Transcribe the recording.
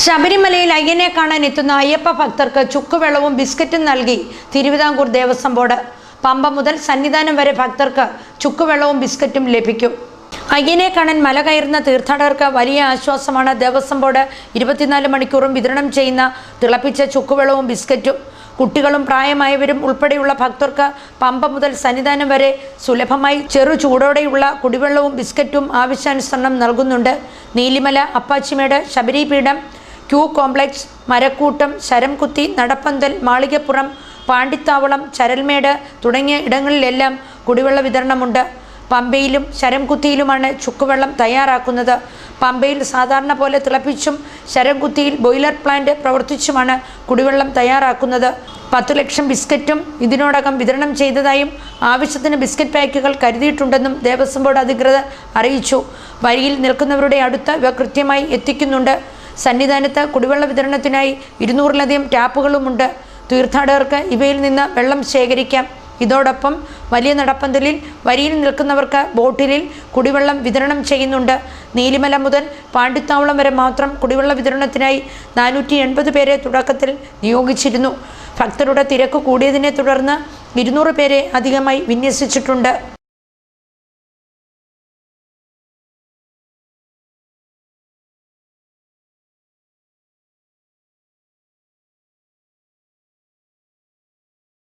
ശബരിമലയിൽ അയ്യനെ കാണാൻ എത്തുന്ന അയ്യപ്പ ഭക്തർക്ക് ചുക്കുവെള്ളവും ബിസ്ക്കറ്റും നൽകി തിരുവിതാംകൂർ ദേവസ്വം ബോർഡ്. പമ്പ മുതൽ സന്നിധാനം വരെ ഭക്തർക്ക് ചുക്കുവെള്ളവും ബിസ്ക്കറ്റും ലഭിക്കും. അയ്യനെ കാണാൻ മല കയറുന്ന തീർത്ഥാടകർക്ക് വലിയ ആശ്വാസമാണ് ദേവസ്വം ബോർഡ്. ഇരുപത്തിനാല് മണിക്കൂറും വിതരണം ചെയ്യുന്ന തിളപ്പിച്ച ചുക്കുവെള്ളവും ബിസ്ക്കറ്റും. കുട്ടികളും പ്രായമായവരും ഉൾപ്പെടെയുള്ള ഭക്തർക്ക് പമ്പ മുതൽ സന്നിധാനം വരെ സുലഭമായി ചെറു ചൂടോടെയുള്ള കുടിവെള്ളവും ബിസ്ക്കറ്റും ആവശ്യാനുസരണം നൽകുന്നുണ്ട്. നീലിമല അപ്പാച്ചിമേട് ശബരിപീഠം ക്യൂ കോംപ്ലക്സ് മരക്കൂട്ടം ശരംകുത്തി നടപ്പന്തൽ മാളികപ്പുറം പാണ്ടിത്താവളം ചരൽമേട് തുടങ്ങിയ ഇടങ്ങളിലെല്ലാം കുടിവെള്ള വിതരണമുണ്ട്. പമ്പയിലും ശരംകുത്തിയിലുമാണ് ചുക്കുവെള്ളം തയ്യാറാക്കുന്നത്. പമ്പയിൽ സാധാരണ പോലെ തിളപ്പിച്ചും ശരംകുത്തിയിൽ ബോയിലർ പ്ലാന്റ് പ്രവർത്തിച്ചുമാണ് കുടിവെള്ളം തയ്യാറാക്കുന്നത്. പത്തു ലക്ഷം ബിസ്ക്കറ്റും ഇതിനോടകം വിതരണം ചെയ്തതായും ആവശ്യത്തിന് ബിസ്ക്കറ്റ് പാക്കുകൾ കരുതിയിട്ടുണ്ടെന്നും ദേവസ്വം ബോർഡ് അധികൃതർ അറിയിച്ചു. വരിയിൽ നിൽക്കുന്നവരുടെ അടുത്ത് ഇവ കൃത്യമായി എത്തിക്കുന്നുണ്ട്. സന്നിധാനത്ത് കുടിവെള്ള വിതരണത്തിനായി ഇരുന്നൂറിലധികം ടാപ്പുകളുമുണ്ട്. തീർത്ഥാടകർക്ക് ഇവയിൽ നിന്ന് വെള്ളം ശേഖരിക്കാം. ഇതോടൊപ്പം വലിയ നടപ്പന്തലിൽ വരിയിൽ നിൽക്കുന്നവർക്ക് ബോട്ടിലിൽ കുടിവെള്ളം വിതരണം ചെയ്യുന്നുണ്ട്. നീലിമല മുതൽ പാണ്ടിത്താവളം വരെ മാത്രം കുടിവെള്ള വിതരണത്തിനായി നാനൂറ്റി എൺപത് പേരെ തുടക്കത്തിൽ നിയോഗിച്ചിരുന്നു. ഭക്തരുടെ തിരക്ക് കൂടിയതിനെ തുടർന്ന് ഇരുന്നൂറ് പേരെ അധികമായി വിന്യസിച്ചിട്ടുണ്ട്.